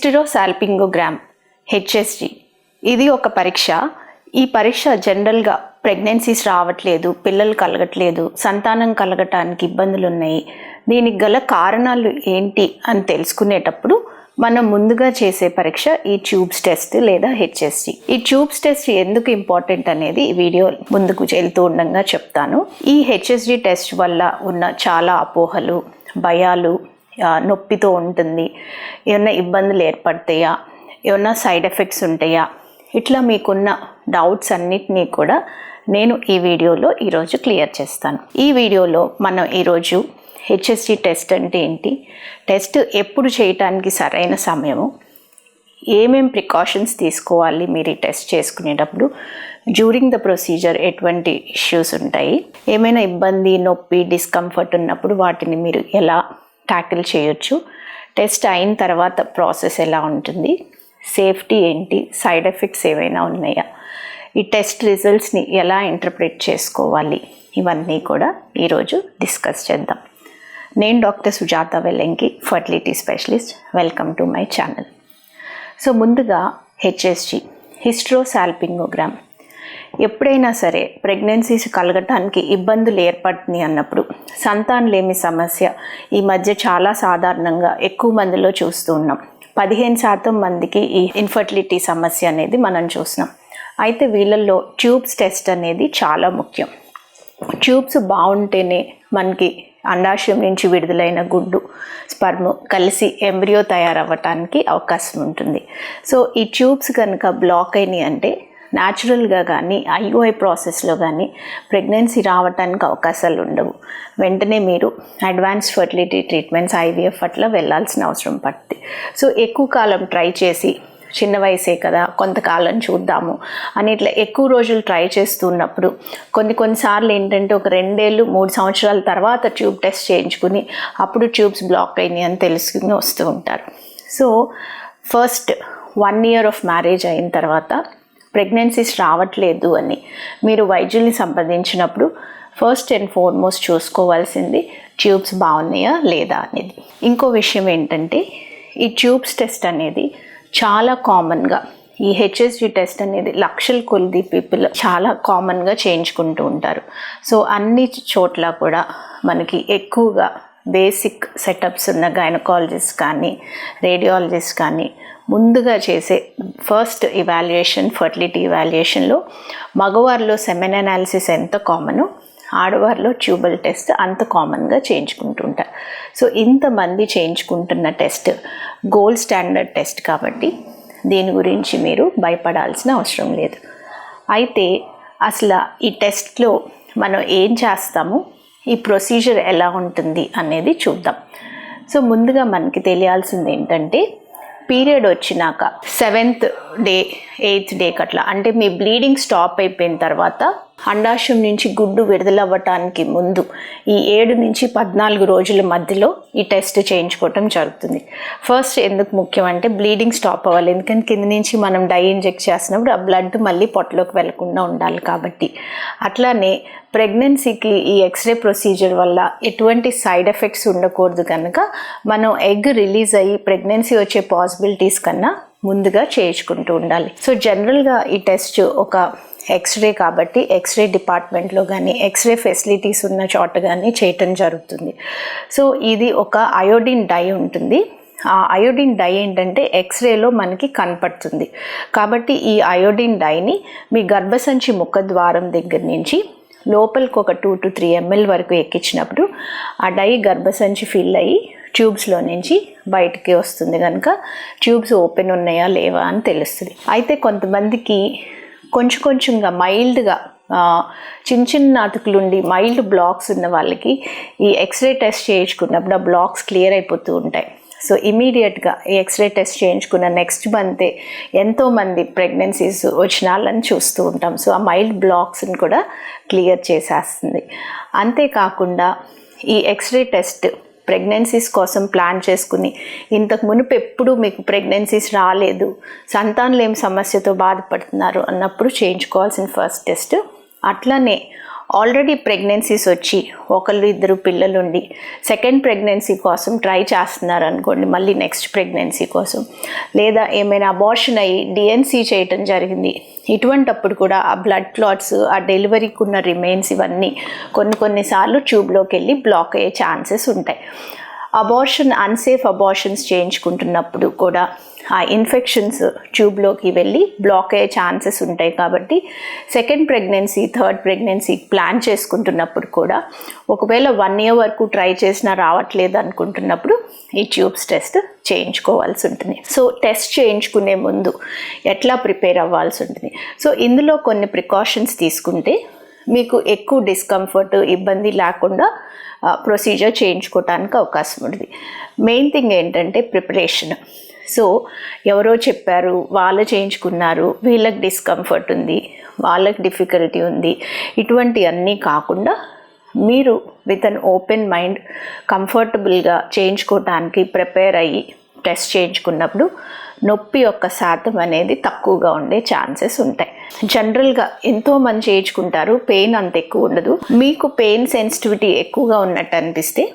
హిస్టిరోసాల్పింగోగ్రామ్ HSG. ఇది ఒక పరీక్ష. ఈ పరీక్ష జనరల్గా ప్రెగ్నెన్సీస్ రావట్లేదు పిల్లలు కలగట్లేదు సంతానం కలగటానికి ఇబ్బందులు ఉన్నాయి దీనికి గల కారణాలు ఏంటి అని తెలుసుకునేటప్పుడు మనం ముందుగా చేసే పరీక్ష ఈ ట్యూబ్స్ టెస్ట్ లేదా హెచ్ఎస్జి. ఈ ట్యూబ్స్ టెస్ట్ ఎందుకు ఇంపార్టెంట్ అనేది వీడియో ముందుకు వెళ్తూ ఉండగా చెప్తాను. ఈ హెచ్ఎస్జి టెస్ట్ వల్ల ఉన్న చాలా అపోహలు భయాలు నొప్పితో ఉంటుంది. ఏమన్నా ఇబ్బందులు ఏర్పడతాయా? ఏమన్నా సైడ్ ఎఫెక్ట్స్ ఉంటాయా? ఇట్లా మీకున్న డౌట్స్ అన్నిటినీ కూడా నేను ఈ వీడియోలో ఈరోజు క్లియర్ చేస్తాను. ఈ వీడియోలో మనం ఈరోజు హెచ్ఎస్జి టెస్ట్ అంటే ఏంటి? టెస్ట్ ఎప్పుడు చేయటానికి సరైన సమయము? ఏమేం ప్రికాషన్స్ తీసుకోవాలి మీరు ఈ టెస్ట్ చేసుకునేటప్పుడు? డ్యూరింగ్ ద ప్రొసీజర్ ఎటువంటి ఇష్యూస్ ఉంటాయి? ఏమైనా ఇబ్బంది నొప్పి డిస్కంఫర్ట్ ఉన్నప్పుడు వాటిని మీరు ఎలా ట్యాకిల్ చేయొచ్చు. టెస్ట్ అయిన తర్వాత ప్రాసెస్ ఎలా ఉంటుంది? సేఫ్టీ ఏంటి? సైడ్ ఎఫెక్ట్స్ ఏమైనా ఉన్నాయా? ఈ టెస్ట్ రిజల్ట్స్ని ఎలా ఇంటర్ప్రిట్ చేసుకోవాలి? ఇవన్నీ కూడా ఈరోజు డిస్కస్ చేద్దాం. నేను doctor Sujatha Vellanki fertility specialist welcome to my channel so ముందుగా హెచ్ఎస్జి హిస్ట్రోసాల్పింగోగ్రామ్ ఎప్పుడైనా సరే ప్రెగ్నెన్సీస్ కలగటానికి ఇబ్బందులు ఏర్పడుతున్నాయి అన్నప్పుడు సంతానలేమి సమస్య ఈ మధ్య చాలా సాధారణంగా ఎక్కువ మందిలో చూస్తూ ఉన్నాం. పదిహేను శాతం మందికి ఈ ఇన్ఫర్టిలిటీ సమస్య అనేది మనం చూస్తున్నాం. అయితే వీళ్ళల్లో ట్యూబ్స్ టెస్ట్ అనేది చాలా ముఖ్యం. ట్యూబ్స్ బాగుంటేనే మనకి అండాశయం నుంచి విడుదలైన గుడ్డు స్పర్మ్ కలిసి ఎంబ్రియో తయారవ్వటానికి అవకాశం ఉంటుంది. సో ఈ ట్యూబ్స్ కనుక బ్లాక్ అయినాయి అంటే న్యాచురల్గా కానీ ఐఓఐ ప్రాసెస్లో కానీ ప్రెగ్నెన్సీ రావటానికి అవకాశాలు ఉండవు. వెంటనే మీరు అడ్వాన్స్ ఫర్టిలిటీ ట్రీట్మెంట్స్ ఐవీఎఫ్ అట్లా వెళ్ళాల్సిన అవసరం పడుతుంది సో ఎక్కువ కాలం ట్రై చేసి చిన్న వయసే కదా కొంతకాలం చూద్దాము అని ఇట్లా ఎక్కువ రోజులు ట్రై చేస్తున్నప్పుడు కొన్ని కొన్నిసార్లు ఏంటంటే ఒక రెండేళ్ళు మూడు సంవత్సరాల తర్వాత ట్యూబ్ టెస్ట్ చేయించుకుని అప్పుడు ట్యూబ్స్ బ్లాక్ అయినాయి అని తెలుసుకుని వస్తూ ఉంటారు. So first one year of marriage అయిన తర్వాత ప్రెగ్నెన్సీస్ రావట్లేదు అని. మీరు వైద్యుల్ని సంప్రదించినప్పుడు ఫస్ట్ అండ్ ఫోర్మోస్ట్ చూసుకోవాల్సింది ట్యూబ్స్ బాగున్నాయా లేదా అనేది. ఇంకో విషయం ఏంటంటే ఈ ట్యూబ్స్ టెస్ట్ అనేది చాలా కామన్గా ఈ హెచ్ఎస్జి టెస్ట్ అనేది లక్షల కొద్ది పీపుల్ చాలా కామన్గా చేయించుకుంటూ ఉంటారు. సో అన్ని చోట్ల కూడా మనకి ఎక్కువగా బేసిక్ సెటప్స్ ఉన్న గైనకాలజిస్ట్ కానీ రేడియాలజిస్ట్ కానీ ముందుగా చేసే ఫస్ట్ ఇవాల్యుయేషన్ ఫర్టిలిటీ ఇవాల్యుయేషన్లో మగవారిలో సెమెన్ అనాలిసిస్ ఎంత కామను ఆడవారిలో ట్యూబల్ టెస్ట్ అంత కామన్గా చేయించుకుంటుంటారు సో ఇంతమంది చేయించుకుంటున్న టెస్ట్ గోల్డ్ స్టాండర్డ్ టెస్ట్ కాబట్టి దీని గురించి మీరు భయపడాల్సిన అవసరం లేదు. అయితే అసలు ఈ టెస్ట్లో మనం ఏం చేస్తాము? ఈ ప్రొసీజర్ ఎలా ఉంటుంది అనేది చూద్దాం. సో ముందుగా మనకి తెలియాల్సింది ఏంటంటే పీరియడ్ వచ్చినాక సెవెంత్ డే ఎయిత్ డే కట్లా అంటే మీ బ్లీడింగ్ స్టాప్ అయిపోయిన తర్వాత అండాశయం నుంచి గుడ్డు విడుదలవ్వటానికి ముందు ఈ ఏడు నుంచి పద్నాలుగు రోజుల మధ్యలో ఈ టెస్ట్ చేయించుకోవటం జరుగుతుంది. ఫస్ట్ ఎందుకు ముఖ్యం అంటే బ్లీడింగ్ స్టాప్ అవ్వాలి. ఎందుకంటే కింద నుంచి మనం డై ఇంజెక్ట్ చేసినప్పుడు ఆ బ్లడ్ మళ్ళీ పొట్టలోకి వెళ్ళకుండా ఉండాలి కాబట్టి. అట్లానే ప్రెగ్నెన్సీకి ఈ ఎక్స్రే ప్రొసీజర్ వల్ల ఎటువంటి సైడ్ ఎఫెక్ట్స్ ఉండకూడదు కనుక మనం ఎగ్ రిలీజ్ అయ్యి ప్రెగ్నెన్సీ వచ్చే పాసిబిలిటీస్ కన్నా ముందుగా చేయించుకుంటూ ఉండాలి. సో జనరల్గా ఈ టెస్ట్ ఒక ఎక్స్రే కాబట్టి ఎక్స్రే డిపార్ట్మెంట్లో కానీ ఎక్స్రే ఫెసిలిటీస్ ఉన్న చోట కానీ చేయటం జరుగుతుంది. సో ఇది ఒక అయోడిన్ డై ఉంటుంది. ఆ అయోడిన్ డై ఏంటంటే ఎక్స్రేలో మనకి కనపడుతుంది. కాబట్టి ఈ అయోడిన్ డైని మీ గర్భసంచి ముఖ ద్వారం దగ్గర నుంచి లోపలికి ఒక టూ టు త్రీ ఎంఎల్ వరకు ఎక్కించినప్పుడు ఆ డై గర్భసంచి ఫిల్ అయ్యి ట్యూబ్స్లో నుంచి బయటికి వస్తుంది కనుక ట్యూబ్స్ ఓపెన్ ఉన్నాయా లేవా అని తెలుస్తుంది. అయితే కొంతమందికి కొంచెం కొంచెంగా మైల్డ్గా చిన్న చిన్న అతుకులుండి మైల్డ్ బ్లాక్స్ ఉన్న వాళ్ళకి ఈ ఎక్స్రే టెస్ట్ చేయించుకున్నప్పుడు ఆ బ్లాక్స్ క్లియర్ అయిపోతూ ఉంటాయి. సో ఇమీడియట్గా ఈ ఎక్స్రే టెస్ట్ చేయించుకున్న నెక్స్ట్ మంతే ఎంతోమంది ప్రెగ్నెన్సీస్ వచ్చిన వాళ్ళని చూస్తూ ఉంటాం. సో ఆ మైల్డ్ బ్లాక్స్ని కూడా క్లియర్ చేసేస్తుంది. అంతేకాకుండా ఈ ఎక్స్రే టెస్ట్ ప్రెగ్నెన్సీస్ కోసం ప్లాన్ చేసుకుని ఇంతకు మునుపు ఎప్పుడు మీకు ప్రెగ్నెన్సీస్ రాలేదు సంతానలేమి సమస్యతో బాధపడుతున్నారు అన్నప్పుడు చేయించుకోవాల్సిన ఫస్ట్ టెస్ట్ అట్లనే ఆల్రెడీ ప్రెగ్నెన్సీస్ వచ్చి ఒకళ్ళు ఇద్దరు పిల్లలుండి సెకండ్ ప్రెగ్నెన్సీ కోసం ట్రై చేస్తున్నారు అనుకోండి మళ్ళీ నెక్స్ట్ ప్రెగ్నెన్సీ కోసం. లేదా ఏమైనా అబార్షన్ అయ్యి డిఎన్సీ చేయటం జరిగింది ఇటువంటప్పుడు కూడా ఆ బ్లడ్ క్లాట్స్ ఆ డెలివరీకి ఉన్న రిమైన్స్ ఇవన్నీ కొన్ని కొన్నిసార్లు ట్యూబ్లోకి వెళ్ళి బ్లాక్ అయ్యే ఛాన్సెస్ ఉంటాయి. అబార్షన్ అన్సేఫ్ అబార్షన్స్ చేయించుకుంటున్నప్పుడు కూడా ఆ ఇన్ఫెక్షన్స్ ట్యూబ్లోకి వెళ్ళి బ్లాక్ అయ్యే ఛాన్సెస్ ఉంటాయి కాబట్టి second pregnancy third pregnancy plan చేసుకుంటున్నప్పుడు కూడా ఒకవేళ వన్ ఇయర్ వరకు ట్రై చేసినా రావట్లేదు అనుకుంటున్నప్పుడు ఈ ట్యూబ్స్ టెస్ట్ చేయించుకోవాల్సి ఉంటుంది. సో టెస్ట్ చేయించుకునే ముందు ఎట్లా ప్రిపేర్ అవ్వాల్సి ఉంటుంది? సో ఇందులో కొన్ని ప్రికాషన్స్ తీసుకుంటే మీకు ఎక్కువ డిస్కంఫర్ట్ ఇబ్బంది లేకుండా ప్రొసీజర్ చేయించుకోవటానికి అవకాశం ఉంటుంది. మెయిన్ థింగ్ ఏంటంటే ప్రిపరేషన్ సో ఎవరో చెప్పారు వాళ్ళు చేయించుకున్నారు వీళ్ళకి డిస్కంఫర్ట్ ఉంది వాళ్ళకి డిఫికల్టీ ఉంది ఇటువంటి అన్నీ కాకుండా మీరు విత్ అన్ ఓపెన్ మైండ్ కంఫర్టబుల్గా చేయించుకోవటానికి ప్రిపేర్ అయ్యి టెస్ట్ చేయించుకున్నప్పుడు నొప్పి యొక్క శాతం అనేది తక్కువగా ఉండే ఛాన్సెస్ ఉంటాయి. జనరల్గా ఎంతో మంది చేయించుకుంటారు. పెయిన్ అంత ఎక్కువ ఉండదు. మీకు పెయిన్ సెన్సిటివిటీ ఎక్కువగా ఉన్నట్టు అనిపిస్తే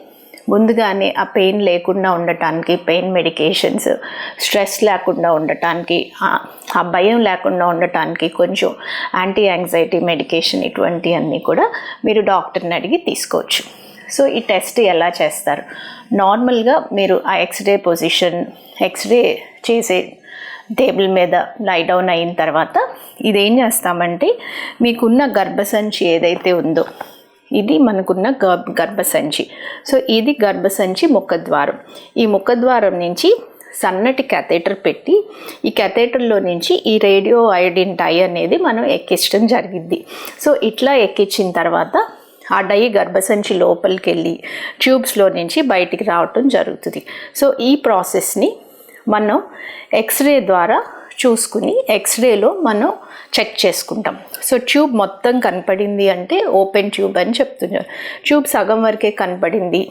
ముందుగానే ఆ పెయిన్ లేకుండా ఉండటానికి పెయిన్ మెడికేషన్స్ స్ట్రెస్ లేకుండా ఉండటానికి ఆ- భయం లేకుండా ఉండటానికి కొంచెం యాంటీ యాంగ్జైటీ మెడికేషన్ ఇటువంటివన్నీ కూడా మీరు డాక్టర్ని అడిగి తీసుకోవచ్చు. సో ఈ టెస్ట్ ఎలా చేస్తారు? నార్మల్గా మీరు ఆ ఎక్స్రే పొజిషన్ ఎక్స్రే చేసే టేబుల్ మీద లై డౌన్ అయిన తర్వాత ఇదేం చేస్తామంటే మీకున్న గర్భసంచి ఏదైతే ఉందో ఇది మనకున్న గర్భ గర్భసంచి. సో ఇది గర్భసంచి ముఖద్వారం. ఈ ముఖద్వారం నుంచి సన్నటి కెథేటర్ పెట్టి ఈ కెథేటర్లో నుంచి ఈ రేడియో అయోడిన్ డై అనేది మనం ఎక్కించడం జరిగింది. సో ఇట్లా ఎక్కించిన తర్వాత ఆ డై గర్భసంచి లోపలికి వెళ్ళి ట్యూబ్స్లో నుంచి బయటికి రావటం జరుగుతుంది. సో ఈ ప్రాసెస్ని మనం ఎక్స్రే ద్వారా చూసుకుని ఎక్స్రేలో మనం చెక్ చేసుకుంటాం. సో ట్యూబ్ మొత్తం కనపడింది అంటే ఓపెన్ ట్యూబ్ అని చెప్తున్నారు. ట్యూబ్ సగం వరకే కనపడింది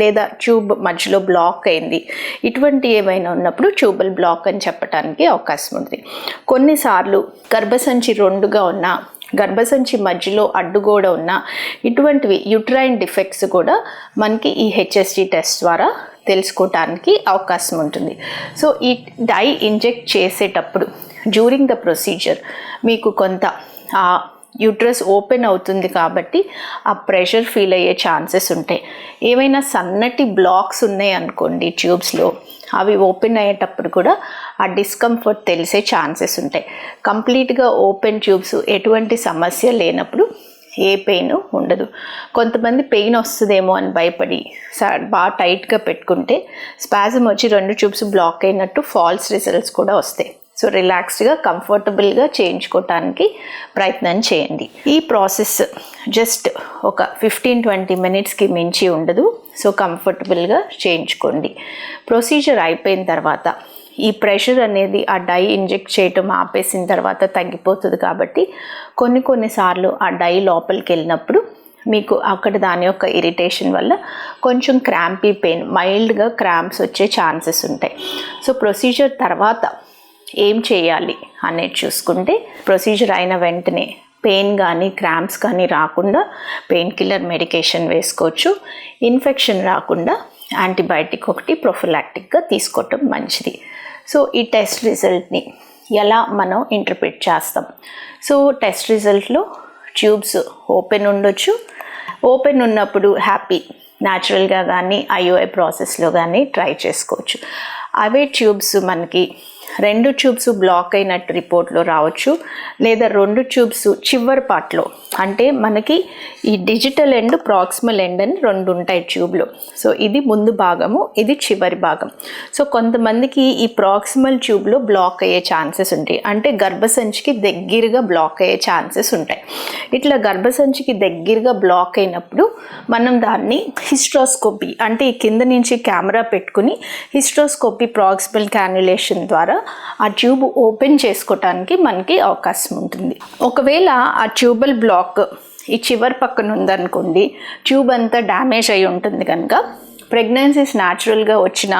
లేదా ట్యూబ్ మధ్యలో బ్లాక్ అయింది. ఇటువంటి ఏమైనా ఉన్నప్పుడు ట్యూబల్ బ్లాక్ అని చెప్పడానికి అవకాశం ఉంది. కొన్నిసార్లు గర్భసంచి రెండుగా ఉన్న గర్భసంచి మధ్యలో అడ్డుగోడ ఉన్న ఇటువంటివి యుట్రైన్ డిఫెక్ట్స్ కూడా మనకి ఈ హెచ్ఎస్జి టెస్ట్ ద్వారా తెలుసుకోవటానికి అవకాశం ఉంటుంది. సో ఈ డై ఇంజెక్ట్ చేసేటప్పుడు డ్యూరింగ్ ద ప్రొసీజర్ మీకు కొంత ఆ యూట్రస్ ఓపెన్ అవుతుంది కాబట్టి ఆ ప్రెషర్ ఫీల్ అయ్యే ఛాన్సెస్ ఉంటాయి. ఏమైనా సన్నటి బ్లాక్స్ ఉన్నాయి అనుకోండి ట్యూబ్స్లో అవి ఓపెన్ అయ్యేటప్పుడు కూడా ఆ డిస్కంఫర్ట్ తెలిసే ఛాన్సెస్ ఉంటాయి. కంప్లీట్గా ఓపెన్ ట్యూబ్స్ ఎటువంటి సమస్య లేనప్పుడు ఏ పెయిన్ ఉండదు. కొంతమంది పెయిన్ వస్తుందేమో అని భయపడి స- బాగా టైట్గా పెట్టుకుంటే స్పాజమ్ వచ్చి రెండు ట్యూబ్స్ బ్లాక్ అయినట్టు ఫాల్స్ రిజల్ట్స్ కూడా వస్తాయి. సో రిలాక్స్డ్గా కంఫర్టబుల్గా చేయించుకోవటానికి ప్రయత్నం చేయండి. ఈ ప్రాసెస్ జస్ట్ ఒక ఫిఫ్టీన్ ట్వంటీ మినిట్స్కి మించి ఉండదు. సో కంఫర్టబుల్గా చేయించుకోండి. ప్రొసీజర్ అయిపోయిన తర్వాత ఈ ప్రెషర్ అనేది ఆ డై ఇంజెక్ట్ చేయటం ఆపేసిన తర్వాత తగ్గిపోతుంది కాబట్టి కొన్ని కొన్నిసార్లు ఆ డై లోపలికి వెళ్ళినప్పుడు మీకు అక్కడ దాని యొక్క ఇరిటేషన్ వల్ల కొంచెం క్రాంపీ పెయిన్ మైల్డ్గా క్రాంప్స్ వచ్చే ఛాన్సెస్ ఉంటాయి. సో ప్రొసీజర్ తర్వాత ఏం చేయాలి అనేది చూసుకుంటే ప్రొసీజర్ అయిన వెంటనే పెయిన్ కానీ క్రాంప్స్ కానీ రాకుండా పెయిన్ కిల్లర్ మెడికేషన్ వేసుకోవచ్చు. ఇన్ఫెక్షన్ రాకుండా యాంటీబయాటిక్ ఒకటి ప్రొఫిలాక్టిక్గా తీసుకోవటం మంచిది. సో ఈ టెస్ట్ రిజల్ట్ని ఎలా మనం ఇంటర్ప్రిట్ చేస్తాం? సో టెస్ట్ రిజల్ట్లో ట్యూబ్స్ ఓపెన్ ఉండొచ్చు. ఓపెన్ ఉన్నప్పుడు హ్యాపీ న్యాచురల్గా కానీ ఐఓఐ ప్రాసెస్లో కానీ ట్రై చేసుకోవచ్చు. అవే ట్యూబ్స్ మనకి రెండు ట్యూబ్స్ బ్లాక్ అయినట్టు రిపోర్ట్లో రావచ్చు లేదా రెండు ట్యూబ్స్ చివరి పార్ట్లో. అంటే మనకి ఈ డిజిటల్ ఎండ్ ప్రాక్సిమల్ ఎండ్ అని రెండు ఉంటాయి ట్యూబ్లో. సో ఇది ముందు భాగము ఇది చివరి భాగం. సో కొంతమందికి ఈ ప్రాక్సిమల్ ట్యూబ్లో బ్లాక్ అయ్యే ఛాన్సెస్ ఉంటాయి. అంటే గర్భసంచికి దగ్గరగా బ్లాక్ అయ్యే ఛాన్సెస్ ఉంటాయి. ఇట్లా గర్భసంచికి దగ్గరగా బ్లాక్ అయినప్పుడు మనం దాన్ని హిస్ట్రోస్కోపీ అంటే ఈ కింద నుంచి కెమెరా పెట్టుకుని హిస్ట్రోస్కోపీ ప్రాక్సిమల్ క్యాన్యులేషన్ ద్వారా ఆ ట్యూబ్ ఓపెన్ చేసుకోవటానికి మనకి అవకాశం ఉంటుంది. ఒకవేళ ఆ ట్యూబల్ బ్లాక్ ఈ చివరి పక్కన ఉందనుకోండి ట్యూబ్ అంతా డ్యామేజ్ అయి ఉంటుంది కనుక ప్రెగ్నెన్సీస్ న్యాచురల్గా వచ్చిన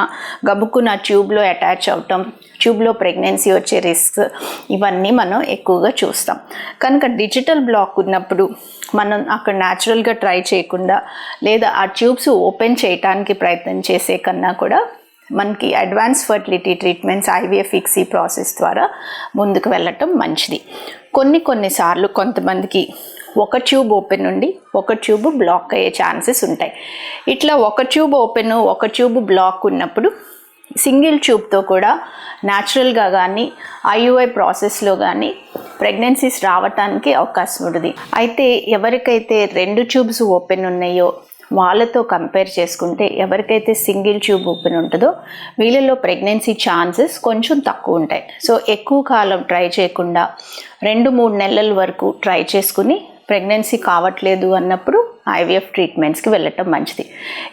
గబుక్కున ట్యూబ్లో అటాచ్ అవటం ట్యూబ్లో ప్రెగ్నెన్సీ వచ్చే రిస్క్ ఇవన్నీ మనం ఎక్కువగా చూస్తాం. కనుక డిజిటల్ బ్లాక్ ఉన్నప్పుడు మనం అక్కడ న్యాచురల్గా ట్రై చేయకుండా లేదా ఆ ట్యూబ్స్ ఓపెన్ చేయటానికి ప్రయత్నం చేసే కన్నా కూడా మనకి అడ్వాన్స్ ఫర్టిలిటీ ట్రీట్మెంట్స్ ఐవీఎఫ్ ఫిక్సీ ప్రాసెస్ ద్వారా ముందుకు వెళ్ళటం మంచిది. కొన్ని కొన్నిసార్లు కొంతమందికి ఒక ట్యూబ్ ఓపెన్ ఉండి ఒక ట్యూబ్ బ్లాక్ అయ్యే ఛాన్సెస్ ఉంటాయి. ఇట్లా ఒక ట్యూబ్ ఓపెన్ ఒక ట్యూబ్ బ్లాక్ ఉన్నప్పుడు సింగిల్ ట్యూబ్తో కూడా న్యాచురల్గా కానీ ఐయుఐ ప్రాసెస్లో కానీ ప్రెగ్నెన్సీస్ రావటానికి అవకాశం ఉంటుంది. అయితే ఎవరికైతే రెండు ట్యూబ్స్ ఓపెన్ ఉన్నాయో వాళ్ళతో కంపేర్ చేసుకుంటే ఎవరికైతే సింగిల్ ట్యూబ్ ఓపెన్ ఉంటుందో వీళ్ళలో ప్రెగ్నెన్సీ ఛాన్సెస్ కొంచెం తక్కువ ఉంటాయి. సో ఎక్కువ కాలం ట్రై చేయకుండా రెండు మూడు నెలల వరకు ట్రై చేసుకుని ప్రెగ్నెన్సీ కావట్లేదు అన్నప్పుడు ఐవీఎఫ్ ట్రీట్మెంట్స్కి వెళ్ళటం మంచిది.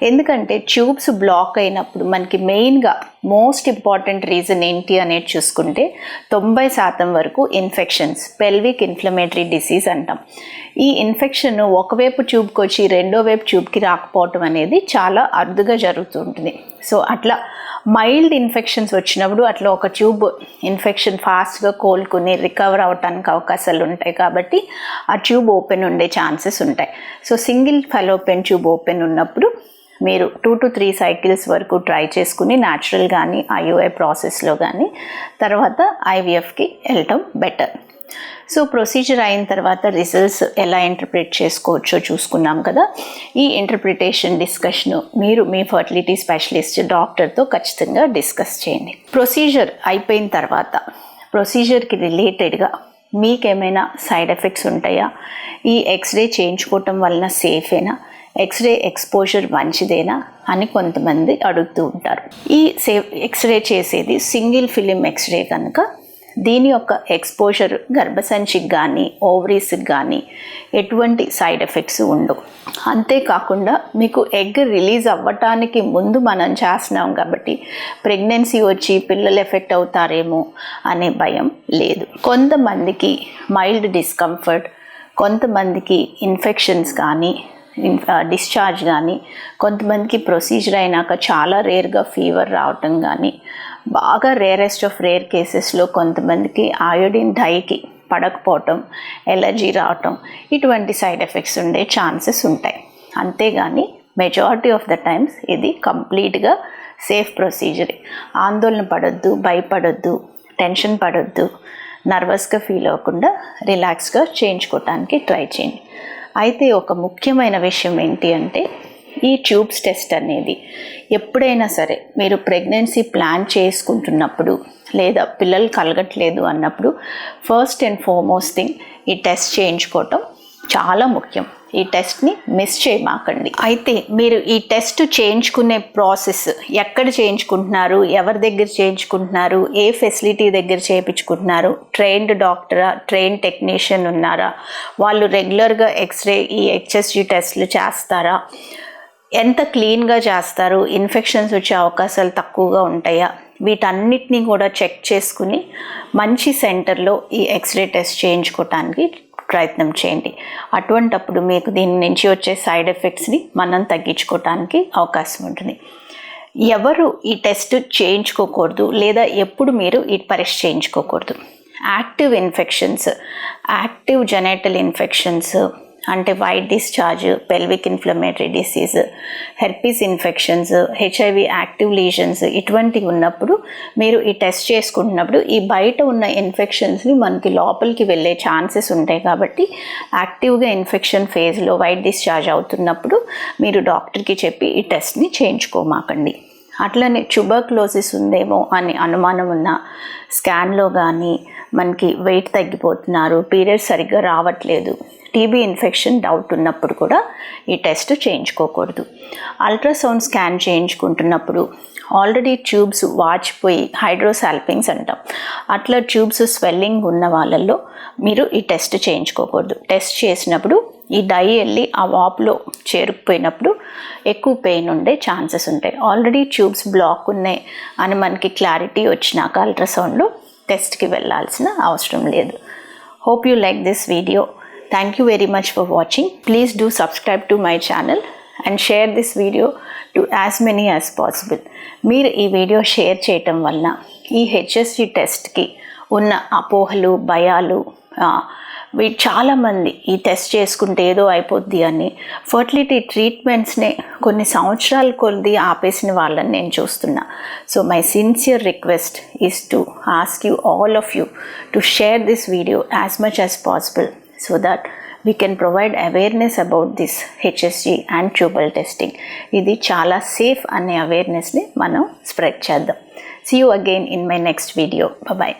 ఎందుకంటే ట్యూబ్స్ బ్లాక్ అయినప్పుడు మనకి మెయిన్గా మోస్ట్ ఇంపార్టెంట్ రీజన్ ఏంటి అనేది చూసుకుంటే తొంభై శాతం వరకు ఇన్ఫెక్షన్స్ పెల్విక్ ఇన్ఫ్లమేటరీ డిసీజ్ అంటాం. ఈ ఇన్ఫెక్షన్ ఒకవైపు ట్యూబ్కి వచ్చి రెండో వైపు ట్యూబ్కి రాకపోవటం అనేది చాలా అరుదుగా జరుగుతుంటుంది సో అట్లా మైల్డ్ ఇన్ఫెక్షన్స్ వచ్చినప్పుడు అట్లా ఒక ట్యూబ్ ఇన్ఫెక్షన్ ఫాస్ట్గా కోలుకుని రికవర్ అవడానికి అవకాశాలు ఉంటాయి కాబట్టి ఆ ట్యూబ్ ఓపెన్ ఉండే ఛాన్సెస్ ఉంటాయి. So single fallopian tube open ఉన్నప్పుడు మీరు టూ టు త్రీ సైకిల్స్ వరకు ట్రై చేసుకుని న్యాచురల్ కానీ ఐఓఐ ప్రాసెస్లో కానీ తర్వాత ఐవీఎఫ్కి వెళ్ళటం బెటర్. సో ప్రొసీజర్ అయిన తర్వాత రిజల్ట్స్ ఎలా ఇంటర్ప్రిట్ చేసుకోవచ్చో చూసుకున్నాం కదా. ఈ ఇంటర్ప్రిటేషన్ డిస్కషన్ మీరు మీ ఫర్టిలిటీ స్పెషలిస్ట్ డాక్టర్తో ఖచ్చితంగా డిస్కస్ చేయండి. ప్రొసీజర్ అయిపోయిన తర్వాత ప్రొసీజర్కి రిలేటెడ్గా మీకేమైనా సైడ్ ఎఫెక్ట్స్ ఉంటాయా? ఈ ఎక్స్రే చేయించుకోవటం వలన సేఫేనా ఎక్స్రే ఎక్స్పోజర్ మంచిదేనా? అని కొంతమంది అడుగుతూ ఉంటారు. ఈ సే ఎక్స్రే చేసేది సింగిల్ ఫిలిం ఎక్స్రే కనుక దీని యొక్క ఎక్స్పోజర్ గర్భసంచికి కానీ ఓవరీస్కి కానీ ఎటువంటి సైడ్ ఎఫెక్ట్స్ ఉండవు. అంతేకాకుండా మీకు ఎగ్ రిలీజ్ అవ్వటానికి ముందు మనం చేస్తున్నాం కాబట్టి ప్రెగ్నెన్సీ వచ్చి పిల్లలు ఎఫెక్ట్ అవుతారేమో అనే భయం లేదు. కొంతమందికి మైల్డ్ డిస్కంఫర్ట్ కొంతమందికి ఇన్ఫెక్షన్స్ కానీ డిశ్చార్జ్ కానీ కొంతమందికి ప్రొసీజర్ అయినాక చాలా రేర్గా ఫీవర్ రావటం కానీ బాగా రేరెస్ట్ ఆఫ్ రేర్ కేసెస్లో కొంతమందికి అయోడిన్ డైకి పడకపోవటం ఎలర్జీ రావటం ఇటువంటి సైడ్ ఎఫెక్ట్స్ ఉండే ఛాన్సెస్ ఉంటాయి. అంతేగాని మెజారిటీ ఆఫ్ ద టైమ్స్ ఇది కంప్లీట్గా సేఫ్ ప్రొసీజరే ఆందోళన పడొద్దు భయపడొద్దు టెన్షన్ పడొద్దు నర్వస్గా ఫీల్ అవ్వకుండా రిలాక్స్గా చేయించుకోవటానికి ట్రై చేయండి. అయితే ఒక ముఖ్యమైన విషయం ఏంటి అంటే ఈ ట్యూబ్స్ టెస్ట్ అనేది. ఎప్పుడైనా సరే మీరు ప్రెగ్నెన్సీ ప్లాన్ చేసుకుంటున్నప్పుడు లేదా పిల్లలు కలగట్లేదు అన్నప్పుడు ఫస్ట్ అండ్ ఫార్మోస్ట్ థింగ్ ఈ టెస్ట్ చేయించుకోవటం చాలా ముఖ్యం. ఈ టెస్ట్ని మిస్ చేయమాకండి. అయితే మీరు ఈ టెస్ట్ చేయించుకునే ప్రాసెస్ ఎక్కడ చేయించుకుంటున్నారు? ఎవరి దగ్గర చేయించుకుంటున్నారు? ఏ ఫెసిలిటీ దగ్గర చేయించుకుంటున్నారు? ట్రైన్డ్ డాక్టరా? ట్రైన్ టెక్నీషియన్ ఉన్నారా? వాళ్ళు రెగ్యులర్గా ఎక్స్రే ఈ హెచ్ఎస్జి టెస్ట్లు చేస్తారా? ఎంత క్లీన్గా చేస్తారు? ఇన్ఫెక్షన్స్ వచ్చే అవకాశాలు తక్కువగా ఉంటాయా? వీటన్నిటినీ కూడా చెక్ చేసుకుని మంచి సెంటర్లో ఈ ఎక్స్రే టెస్ట్ చేయించుకోవటానికి ప్రయత్నం చేయండి. అటువంటప్పుడు మీకు దీని నుంచి వచ్చే సైడ్ ఎఫెక్ట్స్ని మనం తగ్గించుకోవటానికి అవకాశం ఉంటుంది. ఎవరు ఈ టెస్ట్ చేయించుకోకూడదు లేదా ఎప్పుడు మీరు ఈ పరీక్ష చేయించుకోకూడదు? Active infections active genital infections అంటే white discharge pelvic inflammatory disease herpes infections HIV active lesions ఇటువంటివి ఉన్నప్పుడు మీరు ఈ టెస్ట్ చేసుకుంటున్నప్పుడు ఈ బయట ఉన్న ఇన్ఫెక్షన్స్ని మనకి లోపలికి వెళ్ళే ఛాన్సెస్ ఉంటాయి కాబట్టి యాక్టివ్గా ఇన్ఫెక్షన్ ఫేజ్లో వైట్ డిశ్చార్జ్ అవుతున్నప్పుడు మీరు డాక్టర్కి చెప్పి ఈ టెస్ట్ని చేయించుకోమాకండి. అట్లనే ట్యూబర్క్లోసిస్ ఉందేమో అని అనుమానం ఉన్న స్కాన్లో కానీ మనకి వెయిట్ తగ్గిపోతున్నారు పీరియడ్ సరిగ్గా రావట్లేదు. టీబీ ఇన్ఫెక్షన్ డౌట్ ఉన్నప్పుడు కూడా ఈ టెస్ట్ చేయించుకోకూడదు. అల్ట్రాసౌండ్ స్కాన్ చేయించుకుంటున్నప్పుడు ఆల్రెడీ ట్యూబ్స్ వాచిపోయి హైడ్రోసాల్పింగ్స్ అంటాం. అట్లా ట్యూబ్స్ స్వెల్లింగ్ ఉన్న వాళ్ళల్లో మీరు ఈ టెస్ట్ చేయించుకోకూడదు. టెస్ట్ చేసినప్పుడు ఈ డై వెళ్ళి ఆ వాపులో చేరుకుపోయినప్పుడు ఎక్కువ పెయిన్ ఉండే ఛాన్సెస్ ఉంటాయి. ఆల్రెడీ ట్యూబ్స్ బ్లాక్ ఉన్నాయి అని మనకి క్లారిటీ వచ్చినాక అల్ట్రాసౌండ్లో టెస్ట్కి వెళ్ళాల్సిన అవసరం లేదు. Hope you like this video thank you very much for watching please do subscribe to my channel and share this video to as many as possible మీరు ఈ వీడియో షేర్ చేయటం వలన ఈ హెచ్ఎస్సి టెస్ట్కి ఉన్న అపోహలు భయాలు వీ చాలామంది ఈ టెస్ట్ చేసుకుంటే ఏదో అయిపోద్ది అని ఫర్టిలిటీ ట్రీట్మెంట్స్నే కొన్ని సంవత్సరాల కొద్ది ఆపేసిన వాళ్ళని నేను చూస్తున్నా. So my sincere request is to ask you all of you to share this video as much as possible so that we can provide awareness about this HSG and tubal testing ఇది చాలా safe అనే అవేర్నెస్ని మనం spread చేద్దాం. See you again in my next video bye